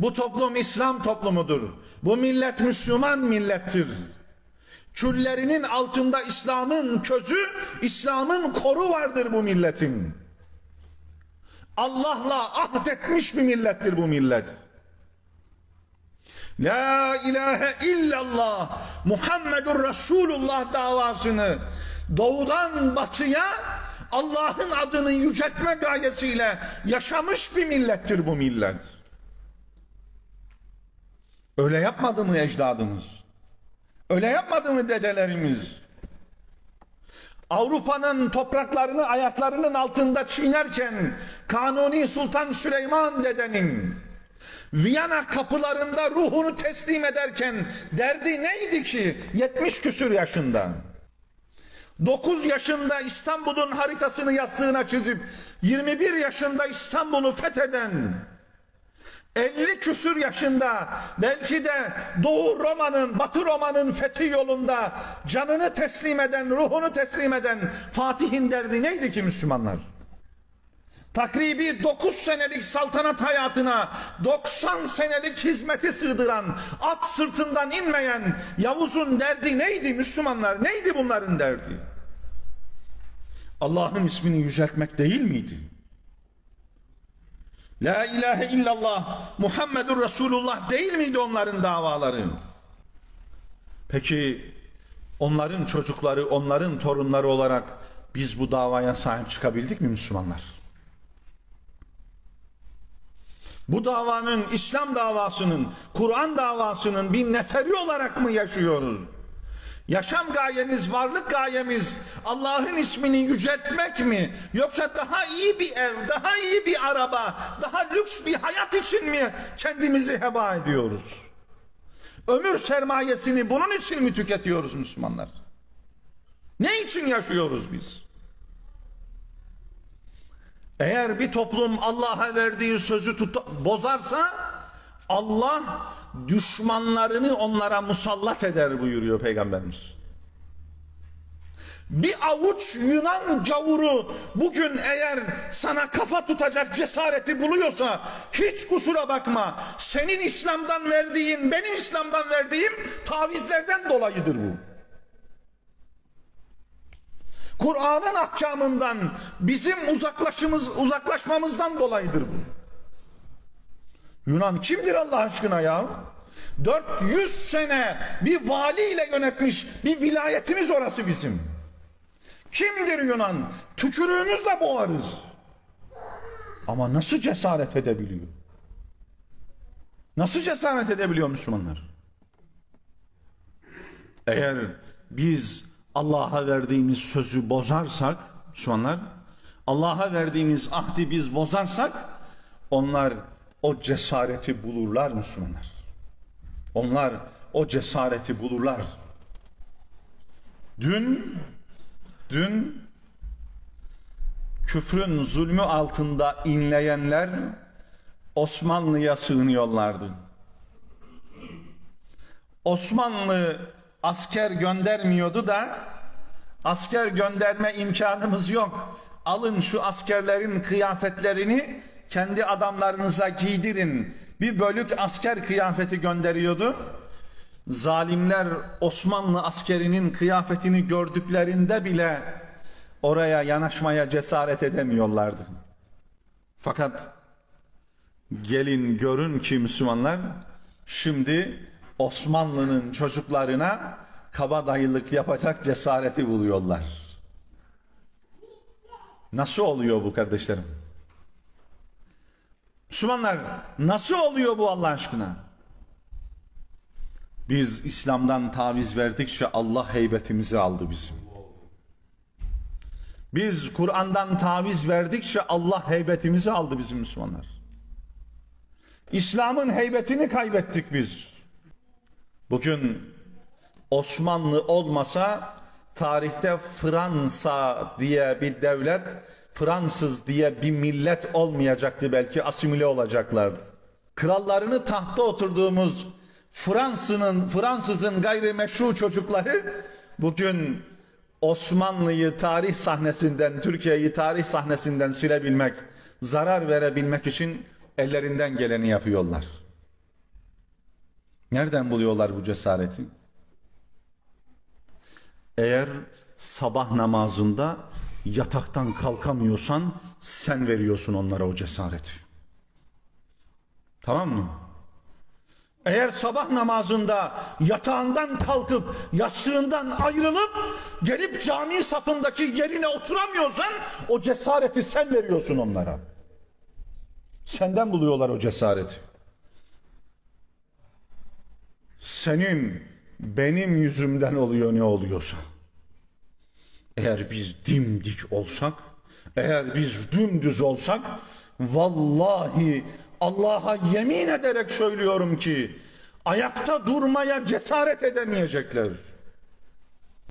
Bu toplum İslam toplumudur. Bu millet Müslüman millettir. Küllerinin altında İslam'ın közü, İslam'ın koru vardır bu milletin. Allah'la ahd etmiş bir millettir bu millet. La ilahe illallah Muhammedur Resulullah davasını doğudan batıya Allah'ın adını yüceltme gayesiyle yaşamış bir millettir bu millet. Öyle yapmadı mı ecdadımız? Öyle yapmadı mı dedelerimiz? Avrupa'nın topraklarını ayaklarının altında çiğnerken Kanuni Sultan Süleyman dedenin Viyana kapılarında ruhunu teslim ederken derdi neydi ki 70 küsür yaşında? 9 yaşında İstanbul'un haritasını yastığına çizip 21 yaşında İstanbul'u fetheden 50 küsür yaşında belki de Doğu Roma'nın, Batı Roma'nın fethi yolunda canını teslim eden, ruhunu teslim eden Fatih'in derdi neydi ki Müslümanlar? Takribi 9 senelik saltanat hayatına 90 senelik hizmeti sığdıran, at sırtından inmeyen Yavuz'un derdi neydi Müslümanlar? Neydi bunların derdi? Allah'ın ismini yüceltmek değil miydi? La ilahe illallah Muhammedur Resulullah değil miydi onların davaları? Peki onların çocukları, onların torunları olarak biz bu davaya sahip çıkabildik mi Müslümanlar? Bu davanın, İslam davasının, Kur'an davasının bir neferi olarak mı yaşıyoruz? Yaşam gayemiz, varlık gayemiz Allah'ın ismini yüceltmek mi? Yoksa daha iyi bir ev, daha iyi bir araba, daha lüks bir hayat için mi kendimizi heba ediyoruz? Ömür sermayesini bunun için mi tüketiyoruz Müslümanlar? Ne için yaşıyoruz biz? Eğer bir toplum Allah'a verdiği sözü bozarsa Allah düşmanlarını onlara musallat eder buyuruyor Peygamberimiz. Bir avuç Yunan gavuru bugün eğer sana kafa tutacak cesareti buluyorsa hiç kusura bakma. Senin İslam'dan verdiğin, benim İslam'dan verdiğim tavizlerden dolayıdır bu. Kur'an'ın ahkamından bizim uzaklaşımız, uzaklaşmamızdan dolayıdır bu. Yunan kimdir Allah aşkına ya? 400 sene bir valiyle yönetmiş bir vilayetimiz orası bizim. Kimdir Yunan? Tükürüğümüzle boğarız. Ama nasıl cesaret edebiliyor? Nasıl cesaret edebiliyor Müslümanlar? Eğer biz Allah'a verdiğimiz sözü bozarsak, Müslümanlar, Allah'a verdiğimiz ahdi biz bozarsak, onlar o cesareti bulurlar Müslümanlar. Onlar o cesareti bulurlar. Dün, dün küfrün zulmü altında inleyenler Osmanlı'ya sığınıyorlardı. Osmanlı asker göndermiyordu da asker gönderme imkanımız yok. Alın şu askerlerin kıyafetlerini kendi adamlarınıza giydirin. Bir bölük asker kıyafeti gönderiyordu. Zalimler Osmanlı askerinin kıyafetini gördüklerinde bile oraya yanaşmaya cesaret edemiyorlardı. Fakat gelin görün ki Müslümanlar şimdi Osmanlı'nın çocuklarına kabadayılık yapacak cesareti buluyorlar. Nasıl oluyor bu kardeşlerim? Müslümanlar nasıl oluyor bu Allah aşkına? Biz İslam'dan taviz verdikçe Allah heybetimizi aldı bizim. Biz Kur'an'dan taviz verdikçe Allah heybetimizi aldı bizim Müslümanlar. İslam'ın heybetini kaybettik biz. Bugün Osmanlı olmasa tarihte Fransa diye bir devlet, Fransız diye bir millet olmayacaktı belki asimile olacaklardı. Krallarını tahta oturduğumuz Fransız'ın Fransız'ın gayrimeşru çocukları bugün Osmanlı'yı tarih sahnesinden, Türkiye'yi tarih sahnesinden silebilmek, zarar verebilmek için ellerinden geleni yapıyorlar. Nereden buluyorlar bu cesareti? Eğer sabah namazında yataktan kalkamıyorsan sen veriyorsun onlara o cesareti. Tamam mı? Eğer sabah namazında yatağından kalkıp yastığından ayrılıp gelip cami safındaki yerine oturamıyorsan o cesareti sen veriyorsun onlara. Senden buluyorlar o cesareti. Senin benim yüzümden oluyor ne oluyorsa. Eğer biz dimdik olsak, eğer biz dümdüz olsak, vallahi Allah'a yemin ederek söylüyorum ki, ayakta durmaya cesaret edemeyecekler.